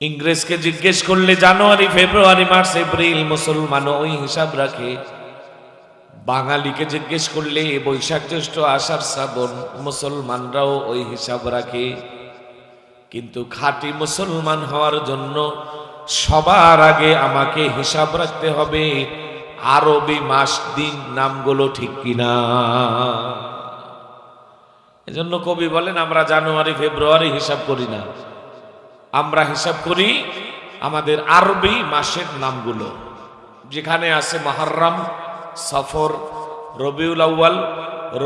ইংরেজকে জিজ্ঞেস করলে, জানুয়ারি, ফেব্রুয়ারি, March, April, মুসলমান, ওই হিসাব রাখে। বাঙালিকে জিজ্ঞেস করলে বৈশাখ জ্যৈষ্ঠ, আষাঢ়, শ্রাবণ, মুসলমানরাও ওই হিসাব রাখে। কিন্তু খাঁটি মুসলমান হওয়ার জন্য সবার আগে আমাকে হিসাব রাখতে হবে, আরবি মাস দিন নামগুলো ঠিক কিনা। এজন্য কবি বলেন, আমরা জানুয়ারি, ফেব্রুয়ারি হিসাব করি না। আমরা হিসাব করি আমাদের আরবি মাসের নামগুলো। যেখানে আছে মহারম, সফর, রবিউল আউ্য়াল,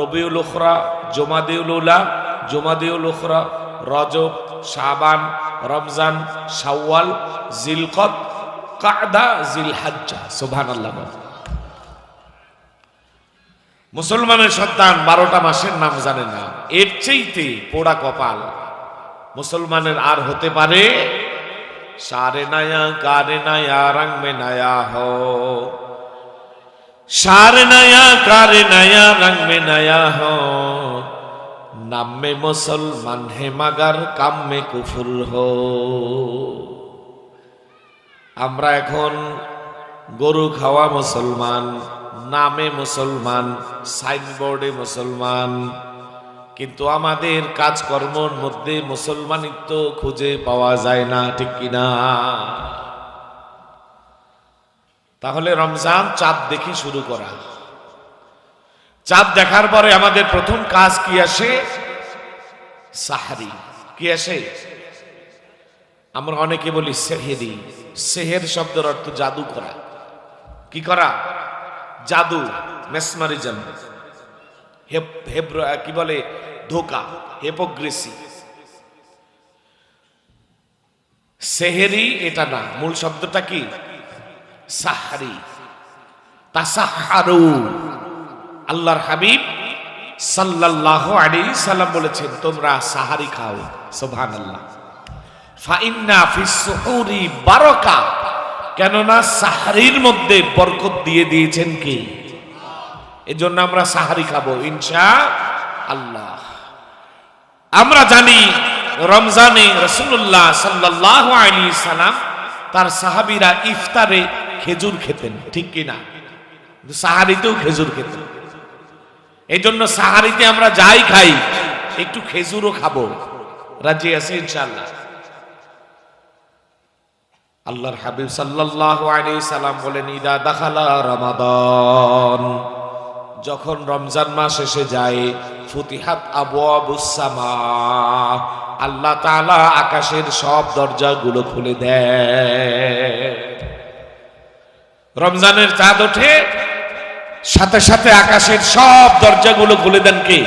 রবিউল উখরা, জমাদিউল উলা, জমাদিউল উখরা, রজব, শাবান, রমজান, শাওয়াল, জিলকত, কাদা, জিলহাজ্জা, সুবহানাল্লাহ মুসলমানের সন্তান বারোটা মাসের নাম জানে না। এর চেয়েতে পোড়া কপাল মুসলমানের আর হতে পারে? সারে নয়া কারে নয়া, রং মে নয়া হো। সারে নয়া কারে নয়া, রং মে নয়া হো। নাম মে মুসলমান হে, মাগার কাম মে কুফুর হো। আমরা এখন গরু খাওয়া মুসলমান, নামে মুসলমান, সাইনবোর্ডে মুসলমান কিন্তু আমাদের কাজকর্মর মধ্যে মুসলমানিত্ব খুঁজে পাওয়া যায় না, ঠিক কিনা তাহলে রমজান চাঁদ দেখে শুরু করা। চাঁদ দেখার পরে আমাদের প্রথম কাজ কি আসে? সাহারি। কি আসে? আমরা অনেকে বলি সেহেরি। সেহের শব্দের অর্থ জাদু করা। কি করা? জাদু মেসমারিজম কি বলে? ধোকা হেপোগ্রেসি সেহেরি এটা না, মূল শব্দটা কি? সাহারি। তাসাহারু। আল্লাহর হাবিব সাল্লাল্লাহু আলাইহি সাল্লাম বলেছেন, তোমরা সাহারি খাও। সুবহানাল্লাহ। ফাইন্না ফিস কেননা সাহারির মধ্যে বরকত দিয়ে দিয়েছেন কি? এজন্য আমরা সাহারি খাব, ইনশা আল্লাহ। আমরা জানি রমজানে রসুল্লাহ সাল্লাহ আলী সালাম তার সাহাবিরা ইফতারে খেজুর খেতেন, ঠিক কিনা সাহারিতেও খেজুর খেতেন। এই জন্য সাহারিতে আমরা যাই খাই, একটু খেজুরও খাব। রাজি আছে ইনশাল্লাহ আল্লাহর হাবিব সাল্লাল্লাহু আলাইহি সাল্লাম বলেন, ইদা দাখালা রমাদান। যখন রমজান মাস এসে যায়, ফুতিহাত আবু আবুসামা আল্লাহ তাআলা আকাশের সব দরজাগুলো খুলে দেয় রমজানের চাঁদ ওঠে, সাথে সাথে আকাশের সব দরজাগুলো খুলে দেন কে?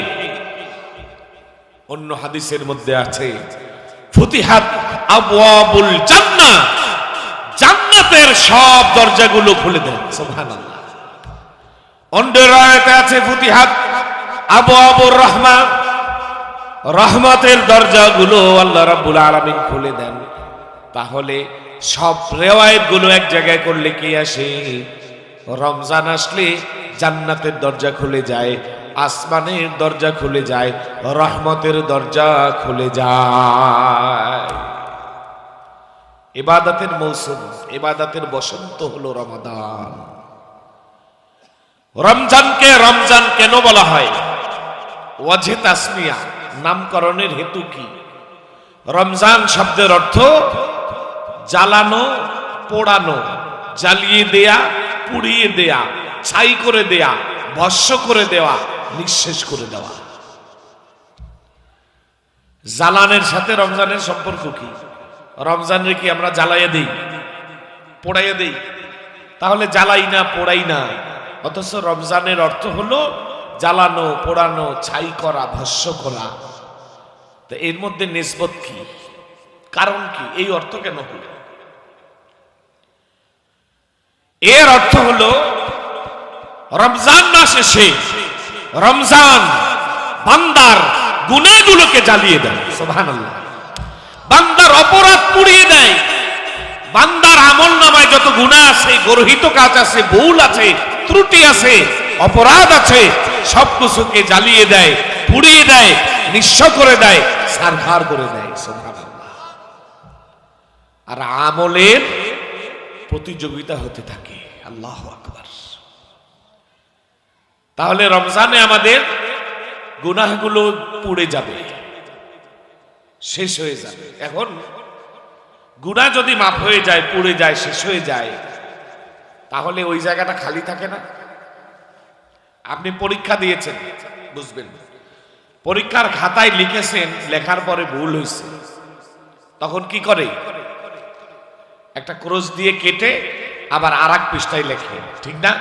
অন্য হাদিসের মধ্যে আছে, ফুতিহাত আবুয়াবুল জান্নাহ জান্নাতের সব দরজাগুলো খুলে দেন, সুবহানাল্লাহ। অন্য রায়তে আছে ফুতিহাত, আবু আবুর রহমান। রহমতের দরজাগুলো আল্লাহ রাব্বুল আলামিন খুলে দেন। তাহলে সব রেওয়ায়তগুলো এক জায়গায় করলে কি আসে? রমজান আসলে জান্নাতের দরজা খুলে যায়, আসমানের দরজা খুলে যায়, রহমতের দরজা খুলে যায়। ইবাদতের মৌসুম, ইবাদতের বসন্ত হলো রমাদান রমজানকে রমজান কেন বলা হয়? ওয়াজে তাসমিয়া নামকরণের হেতু কি? রমজান শব্দের অর্থ জ্বালানো, পোড়ানো, জ্বালিয়ে দেয়া, পুড়িয়ে দেয়া, ছাই করে দেয়া, ভস্য করে দেওয়া, নিঃশেষ করে দেওয়া। জ্বালানের সাথে রমজানের সম্পর্ক কি? রমজানের কি আমরা জ্বালাইয়া দিই? পোড়াইয়া দিই? তাহলে জ্বালাই না, পোড়াই না। অথচ রমজানের অর্থ হলো জ্বালানো, পোড়ানো, ছাই করা, ভস্য করা। তো এর মধ্যে নিসবত কি? কারণ কি? এই অর্থ কেন হলো? এর অর্থ হলো রমজান মাস এসে রমজান বান্দার গুণাগুলোকে জ্বালিয়ে দেয়। সোভান বান্দার অপরাধ পুড়িয়ে দেয়। বান্দার আমল নামায় যত গুণা আছে, গর্হিত কাজ আছে, ভুল আছে ত্রুটি আছে, অপরাধ আছে, সব কিছুকে জ্বালিয়ে দেয়, পুড়িয়ে দেয়, নিঃস্ব করে দেয় সারখার করে দেয় আর আমলের প্রতিযোগিতা হতে থাকে, আল্লাহ আকবার। তাহলে রমজানে আমাদের গুনাহগুলো পুড়ে যাবে, শেষ হয়ে যাবে। এখন গুনাহ যদি মাফ হয়ে যায়, পুড়ে যায়, শেষ হয়ে যায় তাহলে ওই জায়গাটা খালি থাকে না? আপনি পরীক্ষা দিয়েছেন, বুঝবেন। পরীক্ষার খাতায় লিখেছেন, লেখার পরে ভুল হয়েছে। তখন কি করে? একটা ক্রোশ দিয়ে কেটে আবার আর এক পৃষ্ঠায় লেখে, ঠিক না?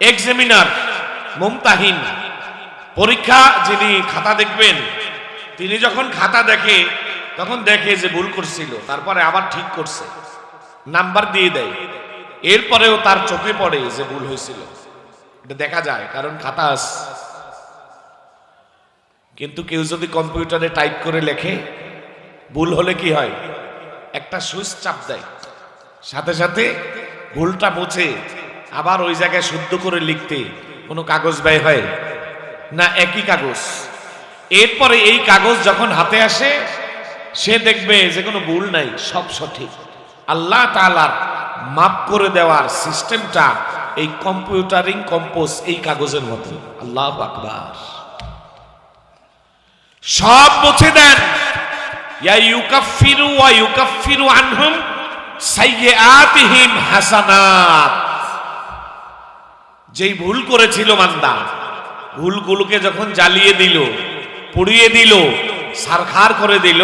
এক্সামিনার মুমতাহিন, পরীক্ষা যিনি খাতা দেখবেন, তিনি যখন খাতা দেখে, তখন দেখে যে ভুল করছিল, তারপরে আবার ঠিক করছে। নাম্বার দিয়ে দেয়। এরপরেও তার চোখে পড়ে যে ভুল হয়েছিল। এটা দেখা যায়, কারণ খাতা কিন্তু কেউ যদি কম্পিউটারে টাইপ করে লেখে, ভুল হলে কি হয়? একটা সুইচ চাপ দেয়। সাথে সাথে ভুলটা মুছে, আবার ওই জায়গায় শুদ্ধ করে লিখতে কোনো কাগজ ব্যয় হয়? না, একই কাগজ। এরপরে এই কাগজ যখন হাতে আসে, সে দেখবে যে কোনো ভুল নাই, সব সঠিক। আল্লাহ তালার মাপ করে দেওয়ার সিস্টেমটা এই কম্পিউটারিং কম্পোজ এই কাগজের মতো আল্লাহ আকবার। সব মুছে দেন। ইয়া ইউকাফিরু ওয়া ইউকাফিরু আনহুম সাইয়্যাতিহিম হাসানাত। যেই ভুল করেছিল মান্দা ভুলগুলোকে যখন জ্বালিয়ে দিল, পুড়িয়ে দিল, সারখার করে দিল,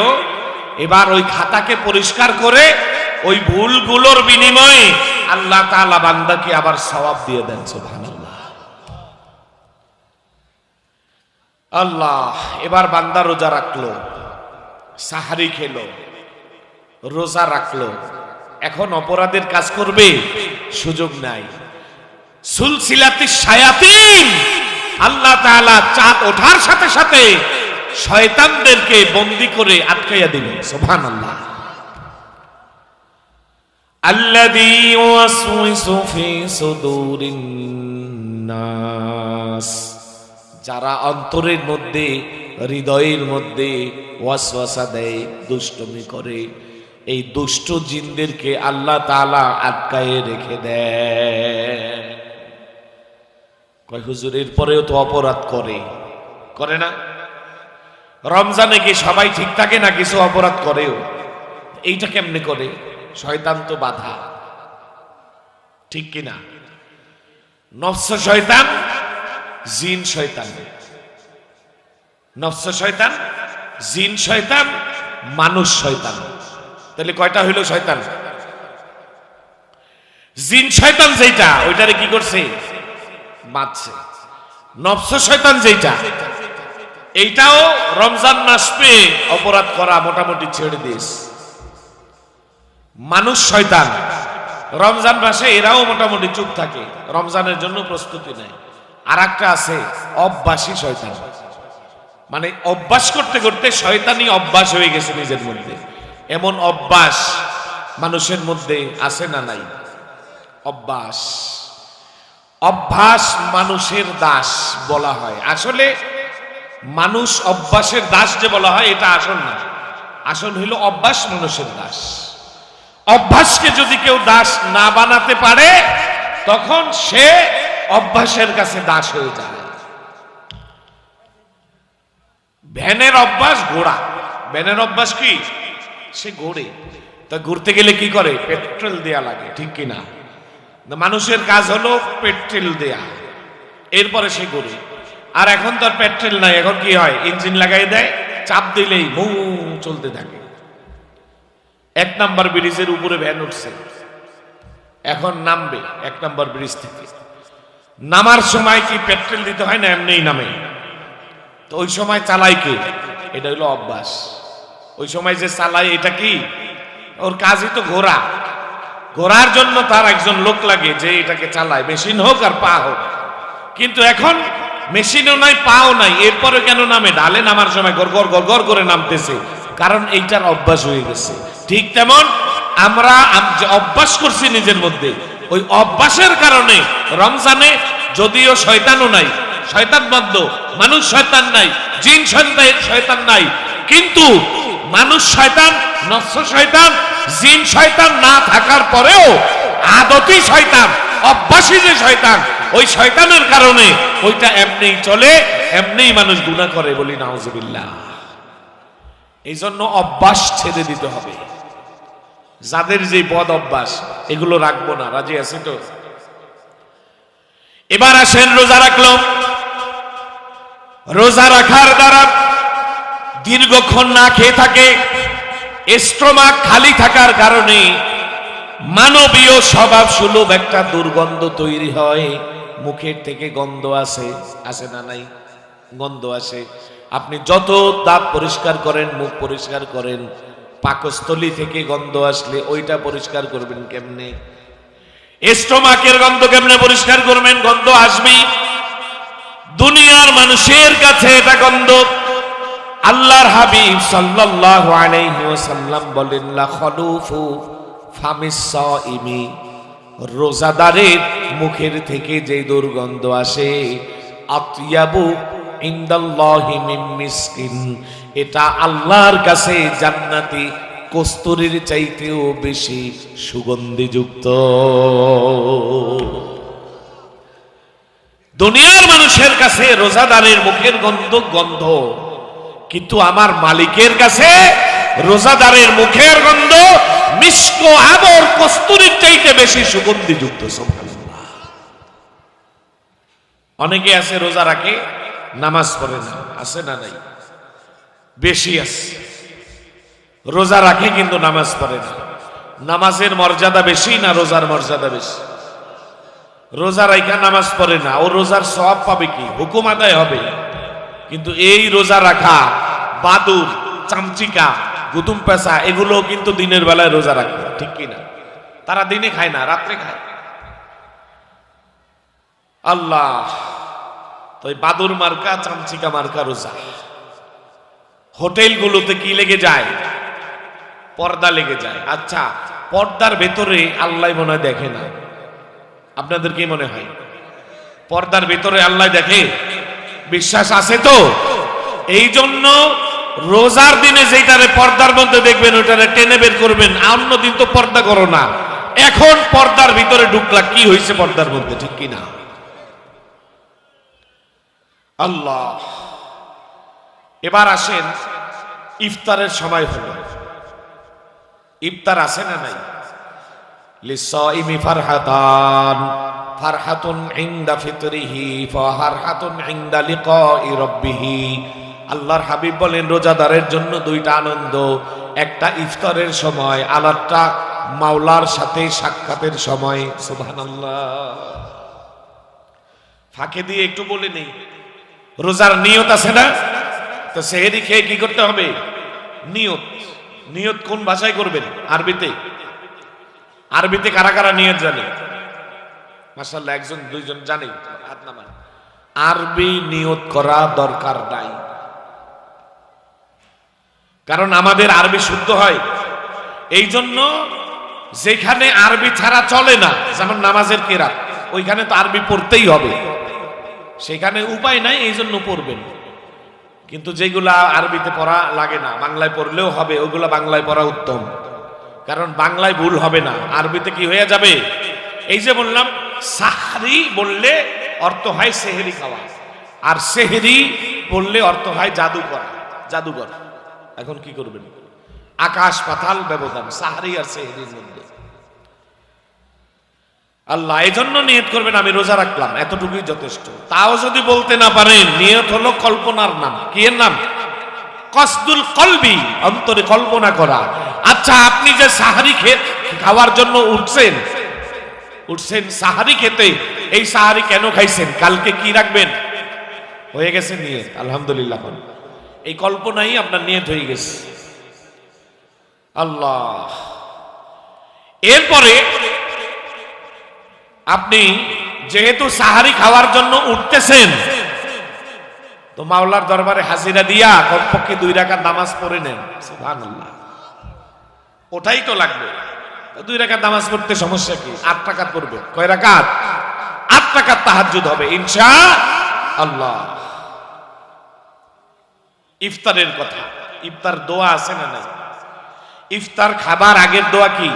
এবার ওই খাতাকে পরিষ্কার করে ওই ভুলগুলোর বিনিময়ে আল্লাহ তাআলা বান্দাকে আবার সওয়াব দিয়ে দেন, সুবহানাল্লাহ। আল্লাহ, এবার বান্দা রোজা রাখল, সাহারি খেলো, রোজা রাখল। এখন অপরাধের কাজ করবে, সুযোগ নাই। সুলসিলাতি শায়াতিন, আল্লাহ তাআলা চাঁদ ওঠার সাথে সাথে শয়তানদেরকে বন্দি করে আটকাইয়া দিলেন সুবহানাল্লাহ। আল্লাযী ওয়াসওয়িসু ফি সুদুরিন নাস যারা অন্তরের মধ্যে, হৃদয়ের মধ্যে ওয়াসওয়াসা দেয়, দুষ্টমি করে, এই দুষ্ট জিনদেরকে আল্লাহ তাআলা আটকায়ে রেখে দেয়। কয়, হুজুর, এরপরেও তো অপরাধ করে। করে না? রমজানে কি সবাই ঠিক থাকে না, কিছু অপরাধ করেও? এইটা কেমনে করে? শয়তান তো বাধা। ঠিক কিনা? নফস শয়তান, জিন শয়তান। নফস শয়তান, জিন শয়তান, মানুষ শয়তান। তাহলে কয়টা হইল শয়তান? জিন শয়তান যেটা ওইটারে কি করছে? বাঁচছে নফস শয়তান যেটা এইটাও রমজান মাস পেয়ে অপরাধ করা মোটামুটি ছেড়ে দিস মানুষ শয়তান। রমজান মাসে এরাও মোটামুটি চুপ থাকে, রমজানের জন্য প্রস্তুতি নেয়। আর একটা আছে, অভ্যাসী শয়তান। মানে অভ্যাস করতে করতে শয়তানি অভ্যাস হয়ে গেছে নিজের মধ্যে। এমন অভ্যাস মানুষের মধ্যে আছে না নাই? অভ্যাস। অভ্যাস মানুষের দাস বলা হয়। আসলে মানুষ অভ্যাসের দাস যে বলা হয়, এটা আসল না। আসল হইল অভ্যাস মানুষের দাস। অভ্যাসকে যদি কেউ দাস না বানাতে পারে, তখন সে অভ্যাসের কাছে দাস হয়ে যায় ভ্যানের অভ্যাস ঘোড়া। ভ্যানের অভ্যাস কি? সে ঘোরে তা ঘুরতে গেলে কি করে? পেট্রোল দেয়া লাগে, ঠিক কিনা মানুষের কাজ হলো পেট্রোল দেয়া। এরপরে সে ঘুরে আর এখন তো আর পেট্রোল নাই, এখন কি হয়? ইঞ্জিন লাগাই দেয়, চাপ দিলেই মৌ চলতে থাকে। এক নাম্বার ব্রিজের উপরে ভ্যান উঠছে। এখন নামবে এক নাম্বার ব্রিজ থেকে। নামার সময় কি পেট্রোল দিতে হয় না এমনিই নামে? তো ওই সময় চালাই কে? এটা হলো অভ্যাস। ওই সময় যে চালায়, এটা কি? ওর কাজই তো ঘোরা ঘোরার জন্য তার একজন লোক লাগে যে এটাকে চালায়। মেশিন হোক আর পা হোক। কিন্তু এখন মেশিনও নাই, পাও নাই। এরপরে কেন নামে? ডালে নামার সময় গড় গড় গড় করে নামতেছে। কারণ এইটার অভ্যাস হয়ে গেছে। ঠিক তেমন আমরা অভ্যাস করছি নিজের মধ্যে, ওই অভ্যাসের কারণে রমজানে যদিও শয়তানও নাই, শয়তান বদ্ধ মানুষ শয়তান নাই, জিন শয়তান নাই, কিন্তু মানুষ শয়তান নফস শয়তান, জিন শয়তান না থাকার পরেও আদতি শয়তান, অভ্যাসী যে শয়তান, ওই শয়তানের কারণে ওইটা এমনি চলে এমনিই মানুষ গুণা করে বলি, নাউজুবিল্লাহ। এই জন্য অভ্যাস ছেড়ে দিতে হবে। যাদের যে বদ অভ্যাস, এগুলো রাখব না। রাজি আছে তো? এবার আসেন রোজা রাখল রোজা রাখার দ্বারা দীর্ঘক্ষণ না খেয়ে থাকে স্ট্রোমাক খালি থাকার কারণে মানবীয় স্বভাব সুলভ একটা দুর্গন্ধ তৈরি হয়। মুখের থেকে গন্ধ আসে আসে না নাই? গন্ধ আসে। আপনি যত দাঁত পরিষ্কার করেন, মুখ পরিষ্কার করেন পাকস্থলী থেকে গন্ধ আসলে ওইটা পরিষ্কার করবেন কেমনে? স্টোমাকের গন্ধ কেমনে পরিষ্কার করবেন? গন্ধ আসবেই। দুনিয়ার মানুষের কাছে এটা গন্ধ। আল্লাহর হাবিব সাল্লাল্লাহু আলাইহি ওয়াসাল্লাম বলেন, লা খলুফু ফামিস সাইমি। রোজাদারের মুখের থেকে যে দুর্গন্ধ আসে, আতিয়াবু ইনদাল্লাহি মিন মিসকিন। এটা আল্লাহর কাছে জান্নাতি, কস্তুরীর চাইতেও বেশি সুগন্ধিযুক্ত। দুনিয়ার মানুষের কাছে রোজাদারের মুখের গন্ধ গন্ধ। কিন্তু আমার মালিকের কাছে রোজাদারের মুখের গন্ধ মিষ্ক আবর কস্তুরীর চাইতে বেশি সুগন্ধিযুক্ত। অনেকে আছে রোজা রাখে, নামাজ পড়ে না, আছে না নাই? বেশি আছে। রোজা রাখে কিন্তু নামাজ পড়ে না। নামাজের মর্যাদা বেশি না রোজার মর্যাদা বেশি? রোজা রাইখা নামাজ পড়ে না। ও রোজার সব পাবে কি? হুকুম আদায় হবে। কিন্তু এই রোজা রাখা, বাদুর, চামচিকা গুতুম পেশা এগুলো কিন্তু দিনের বেলায় রোজা রাখে। ঠিক কি না? তারা দিনে খায় না, রাত্রে খায়। আল্লাহ, তো বাদুর মার্কা, চামচিকা মার্কা রোজা। হোটেলগুলোতে কি লেগে যায়? পর্দা লেগে যায়। আচ্ছা পর্দার ভেতরে আল্লাহ মনে হয় দেখে না। আপনাদের কি মনে হয়? পর্দার ভেতরে আল্লাহ দেখে? বিশ্বাস আছে তো? এই জন্য রোজার দিনে যেটারে পর্দার মধ্যে দেখবেন, ওইটারে টেনে বের করবেন। অন্য দিন তো পর্দা করো না। এখন পর্দার ভিতরে ঢুকলা, কি হয়েছে পর্দার মধ্যে? ঠিক কি না আল্লাহ। এবার আসেন ইফতারের সময় হলো। ইফতার আছে না নাই? লিসাইমি ফারহাতান, ফারহাতুন আল্লাহর হাবিব বলেন, রোজাদারের জন্য দুইটা আনন্দ, একটা ইফতারের সময় আলাদটা মাওলার সাথে সাক্ষাতের সময়। সুবহানাল্লাহ। ফাঁকে দিয়ে একটু বলে নেই, রোজার নিয়ত আছে না? তো সেহেরি খেয়ে কি করতে হবে? নিয়ত। নিয়ত কোন ভাষায় করবেন? আরবিতে। আরবিতে কারা কারা নিয়ত জানে? মাসাল্লাহ একজন, দুইজন জানে। আরবি নিয়ত করা দরকার নাই। কারণ আমাদের আরবি শুদ্ধ হয়। এই জন্য যেখানে আরবি ছাড়া চলে না, যেমন নামাজের কেরাত, ওইখানে তো আরবি পড়তেই হবে। সেখানে উপায় নাই এই জন্য পড়বেন। কিন্তু যেগুলা আরবিতে পড়া লাগে না, বাংলায় পড়লেও হবে, ওগুলা বাংলায় পড়া উত্তম। কারণ বাংলায় ভুল হবে না। আরবিতে কি হয়ে যাবে? এই যে বললাম, সাহরি বললে অর্থ হয় সেহেরি খাওয়া। আর সেহেরি বললে অর্থ হয় জাদু করা জাদুঘর এখন কি করবেন? আকাশ পাতাল ব্যবধান, সাহারি আর সেহেরির মধ্যে। আল্লাহ এই জন্য নিয়ত করবেন, আমি রোজা রাখলাম, এতটুকুই যথেষ্ট। তাও যদি বলতে না পারেন, নিয়ত হলো কল্পনার নাম। কি এর নাম? কসদুল কলবি, অন্তরে কল্পনা করা। আচ্ছা আপনি যে সাহারি খেয়ে খাওয়ার জন্য উঠছেন উঠছেন সাহারি খেতে, এই সাহারি কেন খাইছেন? কালকে কি রাখবেন? হয়ে গেছে নিয়ত, আলহামদুলিল্লাহ। এই কল্পনাই আপনার নিয়ত হয়ে গেছে। আল্লাহ। এরপরে আপনি যেহেতু সাহারি খাওয়ার জন্য উঠতেছেন, তো মাওলার দরবারে হাজিরা দিয়া কমপক্ষে দুই রাকাত নামাজ পড়ে নেন। ওটাই তো লাগবে। দুই রাকাত নামাজ পড়তে সমস্যা কি? আট টাকাত পড়বে। কয় রাকাত? আট টাকার তাহাজ্জুদ হবে, ইনশা আল্লাহ। ইফতারের কথা। ইফতার দোয়া আছে না নাই? ইফতার খাবার আগের দোয়া কি?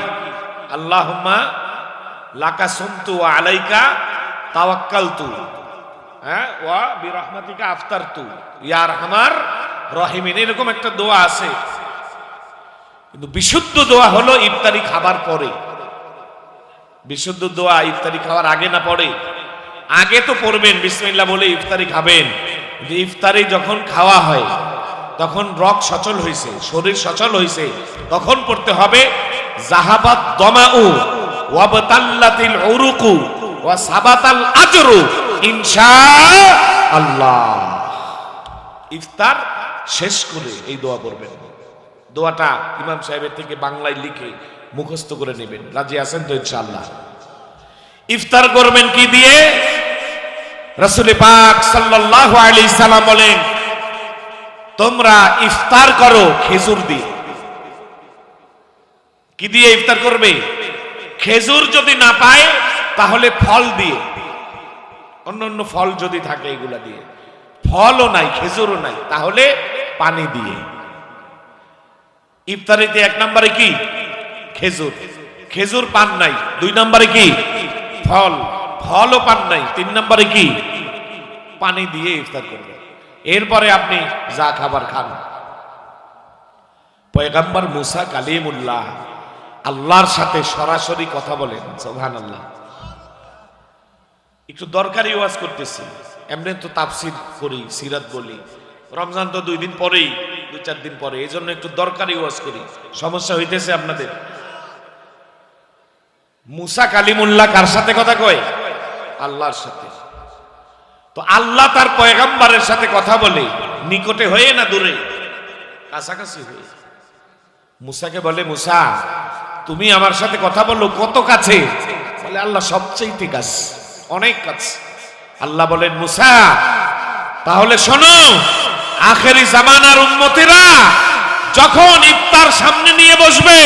আল্লাহুম্মা লাকা সুমতু ওয়া আলাইকা তাওয়াক্কালতু। হ্যাঁ ওয়া বিরহমাতিকা আফতারতু। ইয়া রহমার রহিমিন, এরকম একটা দোয়া আছে। কিন্তু বিশুদ্ধ দোয়া হলো ইফতারি খাবার পরে। বিশুদ্ধ দোয়া ইফতারি খাওয়ার আগে না পরে? আগে তো পড়বেন, বিসমিল্লাহ বলে ইফতারি খাবেন। কিন্তু ইফতারি যখন খাওয়া হয়, তখন রক সচল হয়েছে শরীর সচল হয়েছে তখন পড়তে হবে জাহাবাত দমাউ। ওয়াবতাল্লাতিল উরুকু ওয়া সাবাতাল আজরু, ইনশা আল্লাহ। ইফতার শেষ করে এই দোয়া করবেন দোয়াটা ইমাম সাহেবের থেকে বাংলায় লিখে মুখস্থ করে নেবেন। রাজি আছেন তো ইনশাআল্লাহ? ইফতার করবেন কি দিয়ে? রসুল পাক সাল্লাল্লাহু আলাইহি সাল্লাম বলেন, তোমরা ইফতার করো খেজুর দিয়ে। কি দিয়ে ইফতার করবে? খেজুর যদি না পায়, তাহলে ফল দিয়ে। অন্য অন্য ফল যদি থাকে এগুলা দিয়ে। ফলও নাই, খেজুরও নাই, তাহলে পানি দিয়ে। ইফতারিতে এক নম্বরে কি? খেজুর। খেজুর পান নাই, দুই নম্বরে কি? ফল। ফলও পান নাই, তিন নম্বরে কি? পানি দিয়ে ইফতার করবে। এরপরে আপনি যা খাবার খান। পয়গাম্বার মুসা কালিমুল্লাহ আল্লাহর সাথে সরাসরি কথা বলেন সোহান আল্লাহ একটু দরকারি ওয়াজ করতেছি। এমনি তো তাফসির করি, সিরাত বলি। রমজান তো দুই দিন পরেই, দুই চার দিন পরে এই জন্য একটু দরকারি ওয়াজ করি। সমস্যা হইতেছে আপনাদের। মুসা কালিমুল্লাহ কার সাথে কথা কয়? আল্লাহর সাথে। তো আল্লাহ তার পয়গাম্বারের সাথে কথা বলে, নিকটে হয়ে না দূরে? কাছাকাছি হয়ে। মুসাকে বলে, মুসা তুমি আমার সাথে কথা বলল কত কাছে? বলে, আল্লাহ সবচেয়ে ঠিক আছে অনেক কাছে। আল্লাহ বলেন, মুসা, তাহলে শোনো, আখেরি জামানার উন্মতিরা যখন ইফতার সামনে নিয়ে বসবে,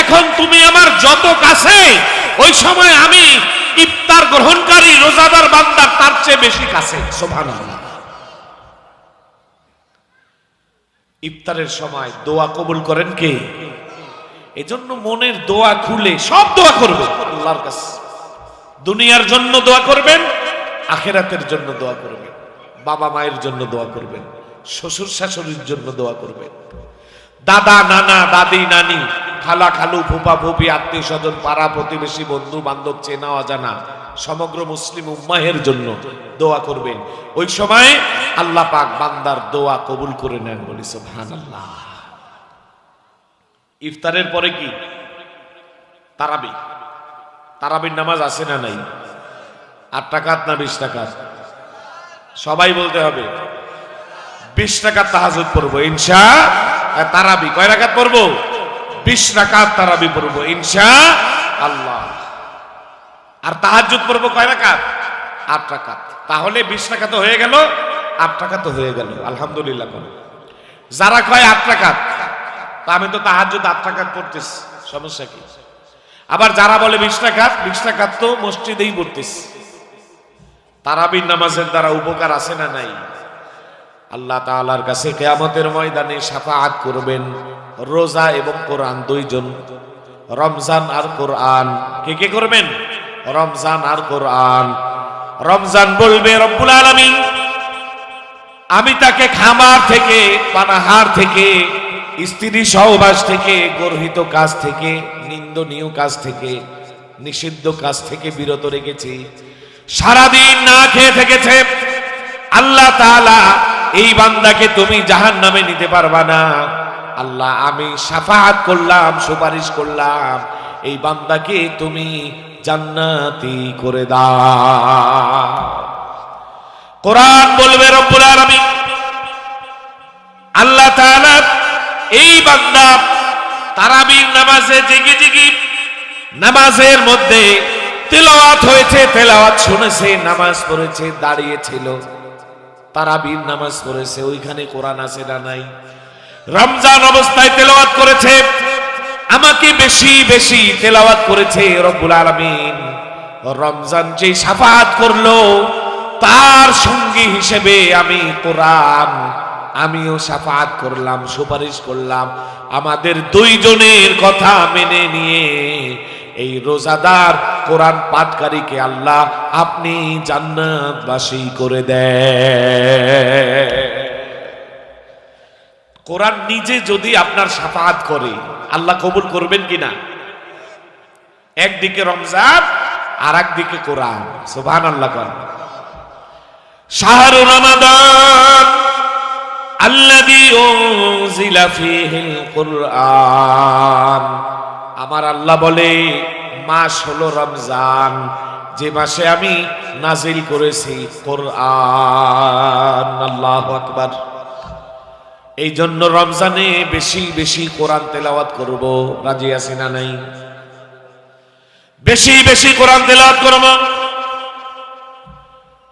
এখন তুমি আমার যত কাছে, ওই সময় আমি ইফতার গ্রহণকারী, রোজাদার বান্দার তার চেয়ে বেশি কাছে। সোভান ইফতারের সময় দোয়া কবুল করেন কে? এজন্য মনের দোয়া খুলে সব দোয়া করবে আল্লাহর কাছে। দুনিয়ার জন্য দোয়া করবেন আখেরাতের জন্য দোয়া করবেন বাবা মায়ের জন্য দোয়া করবেন শ্বশুর শাশুড়ির জন্য দোয়া করবেন। দাদা নানা দাদি নানি খালা খালু ফুপা ফুপি আত্মীয় স্বজন পাড়া প্রতিবেশী বন্ধু বান্ধব চেনা অজানা সমগ্র মুসলিম উম্মাহের জন্য দোয়া করবেন। ওই সময় আল্লাহ পাক বান্দার দোয়া কবুল করে নেন বলি সুবহানাল্লাহ। ইফতারের পরে কি? তারাবি। তারাবির নামাজ আছে না নাই? আট টাকাত না বিশ টাকাত? সবাই বলতে হবে, বিশ টাকার তাহাজুদ পড়ব, ইনশা তারাবি, কয় রাকাত পড়ব? বিশ রাকাত তারাবি পড়ব, ইনশা আল্লাহ। আর তাহাজুদ পড়ব কয় রাকাত? আট রাকাত। তাহলে বিশ টাকা তো হয়ে গেল, আট টাকা তো হয়ে গেল, আলহামদুলিল্লাহ যারা কয় আট রাকাত? তা আমি তো তাহাজুদ আট টাকাত পড়তেছি। সমস্যা কি? আবার যারা বলে বিশ টাকাত তো মসজিদেই পড়তেছি। তারাবির নামাজের দ্বারা উপকার আছে না নাই? আল্লাহ তাআলার কাছে কেয়ামতের ময়দানে সাফাআত করবেন। রোজা এবং কোরআন দুইজন। রমজান আর কোরআন। কে কে করবেন? রমজান আর কোরআন। রমজান বলবে রব্বুল আলামিন, আমি তাকে খামার থেকে, পানাহার থেকে স্ত্রী সহবাস থেকে, গর্হিত কাজ থেকে, নিন্দনীয় কাজ থেকে, নিষিদ্ধ কাজ থেকে বিরত রেখেছি। সারাদিন না খেয়ে থেকেছে। আল্লাহ এই বান্দাকে তুমি জাহান নামে নিতে পারবা না। আল্লাহ, আমি সাফাহাত করলাম, সুপারিশ করলাম। এই বান্দাকে তুমি জান্নাতি করে দাও। কোরআন বলবে রব্বুল আলামিন, আল্লাহ তাআলা বান্দা, তারাবির নামাজে জেগে জেগে নামাজের মধ্যে তেলাওয়াত হয়েছে, তেলাওয়াত শুনেছে, নামাজ পড়েছে তারাবির নামাজ পড়েছে, ওইখানে কোরআন আছে না নাই? রমজান অবস্থায় তেলাওয়াত করেছে, আমাকে বেশি বেশি তেলাওয়াত করেছে রব্বুল রমজান যে সাফাত করল, তার সঙ্গী হিসেবে আমি কোরআন আমিও সাফাত করলাম, সুপারিশ করলাম। আমাদের দুইজনের কথা মেনে নিয়ে এই রোজাদার কোরআন পাঠকারীকে আল্লাহ আপনি জান্নাতবাসী করে দেয় কোরআন নিজে যদি আপনার সাফাত করে, আল্লাহ কবুল করবেন কিনা? একদিকে রমজান আর একদিকে কোরআন। সুবহান আল্লাহ কর শাহরু রমাদান। আমার আল্লাহ বলে, মাস হলো রমজান, যে মাসে আমি নাজিল করেছি কোরআন। আল্লাহু এই জন্য রমজানে বেশি বেশি কোরআন তেলাওয়াত করব। রাজি আছি না নাই? বেশি বেশি কোরআন তেলাওয়াত করব।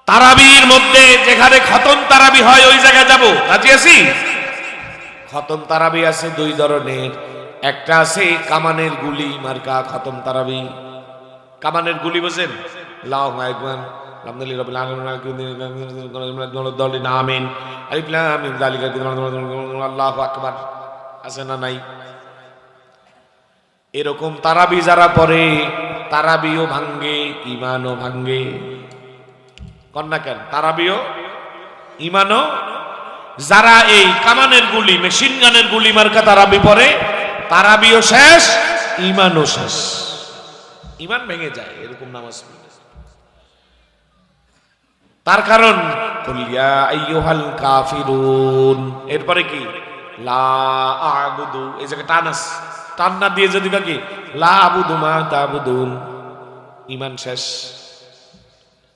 তারাবির মধ্যে যেখানে খতম তারাবি হয়, ওই জায়গায় যাব। রাজি আছি? খতম তারাবি আছে দুই ধরনের। একটা আছে কামানের গুলি, মার্কা খতম তারাবি। কামানের গুলি বোঝেন আকবার। আছে না নাই? এরকম তারাবি যারা পড়ে, তারাবিও ভাঙ্গে ইমানও ভাঙ্গে। কন্যা কেন? তারাবিও? ইমানও? যারা এই কামানের গুলি, মেশিন গানের গুলি মার্কা তারাবি পড়ে তারাবিও শেষ, ইমানও শেষ। ইমান ভেঙে যায়, এরকম নামাজ তার কারণ কাফিরুন। এরপরে কি? লা আবুদু। এই জায়গায় টানাস টান দিয়ে যদি কি লা আবুদু মা তাবুদুন। ইমান শেষ।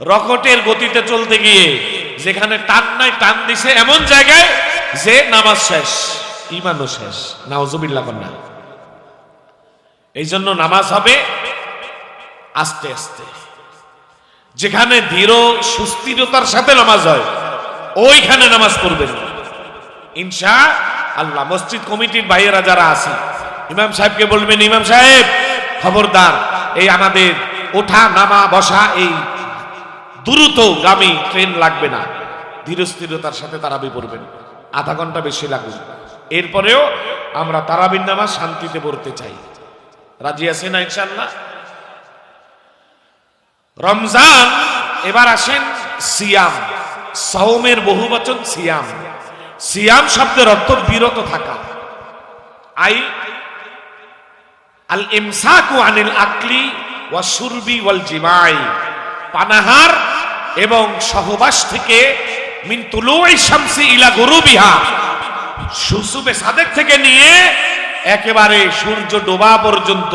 রকেটের গতিতে চলতে গিয়ে যেখানে টান নাই, টান দিছে, এমন জায়গায় যে নামাজ শেষ ইমানও শেষ। নাউজুবিল্লাহ কন্যা। এই জন্য নামাজ হবে আস্তে আস্তে। যেখানে ধীর সুস্থিরতার সাথে নামাজ হয়, ওইখানে নামাজ পড়বেন। ইনশা আল্লাহ, মসজিদ কমিটির ভাইয়েরা যারা আছে, ইমাম সাহেবকে বলবেন, ইমাম সাহেব, খবরদার, এই আমাদের ওঠা, নামা, বসা, এই দ্রুত গামী ট্রেন লাগবে না। ধীর স্থিরতার সাথে তারাবি পড়বেন। আধা ঘণ্টা বেশি লাগবে। এরপরেও আমরা তারাবির নামাজ শান্তিতে পড়তে চাই। রাজি আছেন না ইনশাল্লাহ রমজান, এবার আসেন সিয়াম। সৌমের বহু বচন সিয়াম। সিয়াম শব্দের অর্থ বিরত থাকা। আই আল ইমসাকু আনিল আকলি ওয়া সুরবি ওয়াল জিমাই। পানাহার এবং সহবাস থেকে মিন তুলুই শামসি ইলা গুরুবিহা সুসুবে সাদেক থেকে নিয়ে একেবারে সূর্য ডোবা পর্যন্ত।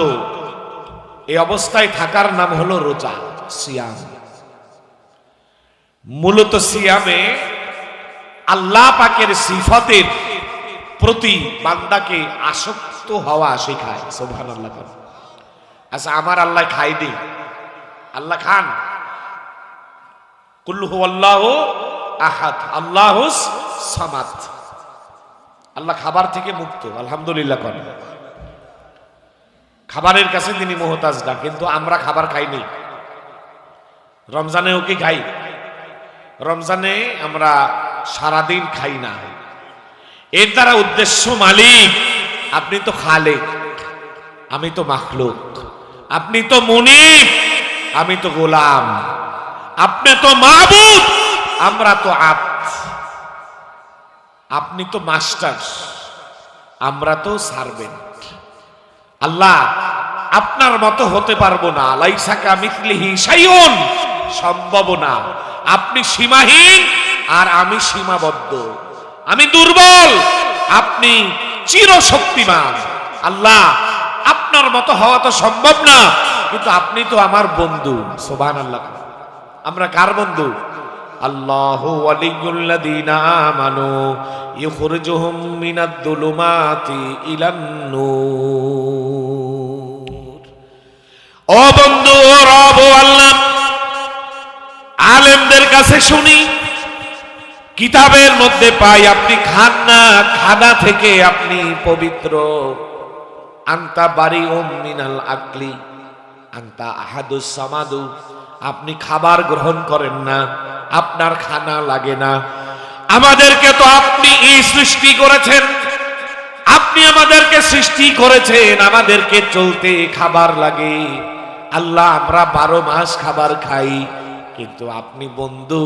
এই অবস্থায় থাকার নাম হলো রোজা, সিয়াম। মূলত সিয়ামে আল্লাহ পাকের সিফতের প্রতি বান্দাকে আসক্ত হওয়া শেখায় সোভান আল্লাহ আচ্ছা আমার আল্লাহ খাই দি আল্লাহ খান? আল্লাহ খাবার থেকে মুক্ত, আলহামদুলিল্লাহ কর খাবারের কাছে তিনি মোহতাজ না, কিন্তু আমরা খাবার খাইনি রমজানেও কি খাই? রমজানে আমরা সারাদিন খাই না। এর দ্বারা উদ্দেশ্য মালিক, আপনি তো খালেক, আমি তো মাখলুক, আপনি তো মনিব, আমি তো গোলাম। আপনি তো মাহবুব আমরা তো আপ আপনি তো মাস্টার, আমরা তো সার্ভেন্ট। আল্লাহ, আপনার মতো হতে পারব না। লাইসাকা মিথলিহি সাইউন সম্ভব না। আপনি সীমাহীন, আর আমি সীমাবদ্ধ। আমি দুর্বল, আপনি চিরশক্তিমান। আল্লাহ, আপনার মতো হওয়া তো সম্ভব না, কিন্তু আপনি তো আমার বন্ধু। সোবান আল্লাহ আমরা কার বন্ধু? আল্লাহ আল্লাহ, আলেমদের কাছে শুনি, কিতাবের মধ্যে পাই আপনি খান না খানা থেকে আপনি পবিত্র। আন্তা বাড়ি ওম মিনাল আকলি, আন্তা আহাদু সামাদু। আপনি খাবার গ্রহণ করেন না, আপনার খানা লাগে না। আমাদেরকে তো আপনি এই সৃষ্টি করেছেন। আপনি আমাদেরকে সৃষ্টি করেছেন, আমাদেরকে চলতে খাবার লাগে। আল্লাহ, আমরা বারো মাস খাবার খাই, কিন্তু আপনি বন্ধু,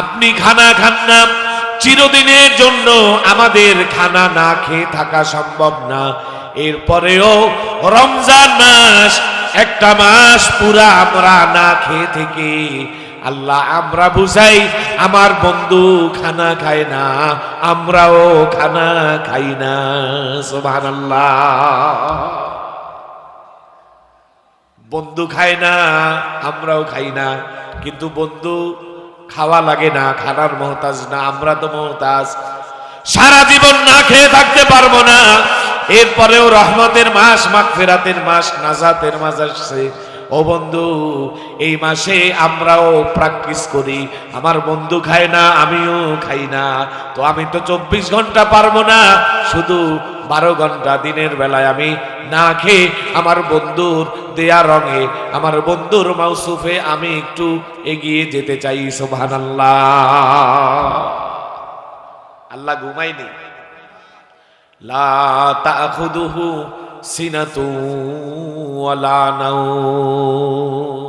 আপনি খানা খান না। চিরদিনের জন্য আমাদের খানা না খেয়ে থাকা সম্ভব না। এরপরেও রমজান মাস একটা মাস পুরা আমরা না খেয়ে থেকে। আল্লাহ, আমরা বুঝাই, আমার বন্ধু খানা খায় না, আমরাও খানা খাই না। সোভান বন্ধু খায় না, আমরাও খাই না। কিন্তু বন্ধু খাওয়া লাগে না, খানার মহতাজ না, আমরা তো মহতাজ। সারা জীবন না খেয়ে থাকতে পারব না। এরপরেও রহমতের মাস, মাগফিরাতের মাস, নাজাতের মাস আসছে। ও বন্ধু, এই মাসে আমরাও প্র্যাকটিস করি। আমার বন্ধু খায় না, আমিও খাই না। তো আমি তো চব্বিশ ঘণ্টা পারব না। শুধু বারো ঘণ্টা দিনের বেলায় আমি না খেয়ে আমার বন্ধুর দেয়া রঙে, আমার বন্ধুর মাউসুফে আমি একটু এগিয়ে যেতে চাই সোভান আল্লাহ ঘুমাইনি লা নাওম।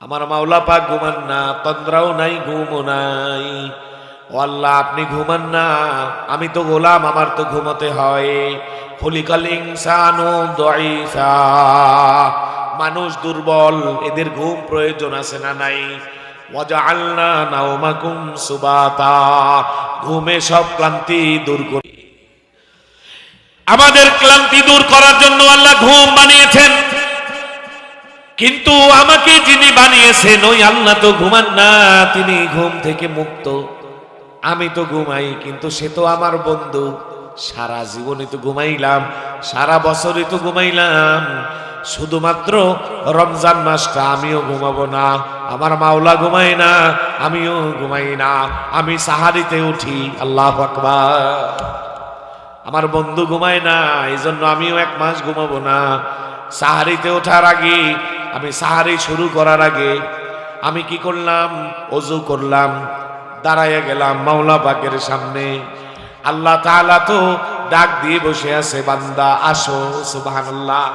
আমার মাওলা পাক ঘুমান না, তন্দ্রাও নাই, ঘুমও নাই। ও আল্লাহ, আপনি ঘুমান না, আমি তো গোলাম, আমার তো ঘুমোতে হয়। খলিকাল ইনসানু দাইফা মানুষ দুর্বল, এদের ঘুম প্রয়োজন আছে না নাই? ঘুমে সব ক্লান্তি দূর আমাদের ক্লান্তি দূর করার জন্য আল্লাহ ঘুম বানিয়েছেন। কিন্তু আমাকে যিনি বানিয়েছেন, ওই আল্লাহ তো ঘুমান না, তিনি ঘুম থেকে মুক্ত। আমি তো ঘুমাই, কিন্তু সে তো আমার বন্ধু। সারা জীবনে তো ঘুমাইলাম, সারা বছরই তো ঘুমাইলাম। শুধুমাত্র রমজান মাসটা আমিও ঘুমাবো না, আমার মাওলা ঘুমাই না, আমিও ঘুমাই না, আমি সাহারিতে উঠি, আল্লাহ আকবার। আমার বন্ধু ঘুমায় না এই জন্য আমিও এক মাস ঘুমাবো না। সাহারিতে ওঠার আগে, আমি সাহারি শুরু করার আগে, আমি কি করলাম, অজু করলাম, দাঁড়াইয়া গেলাম মাওলা পাকের সামনে। আল্লাহ তাআলা তো ডাক দিয়ে বসে আছে, বান্দা, আসো, সুবহানাল্লাহ।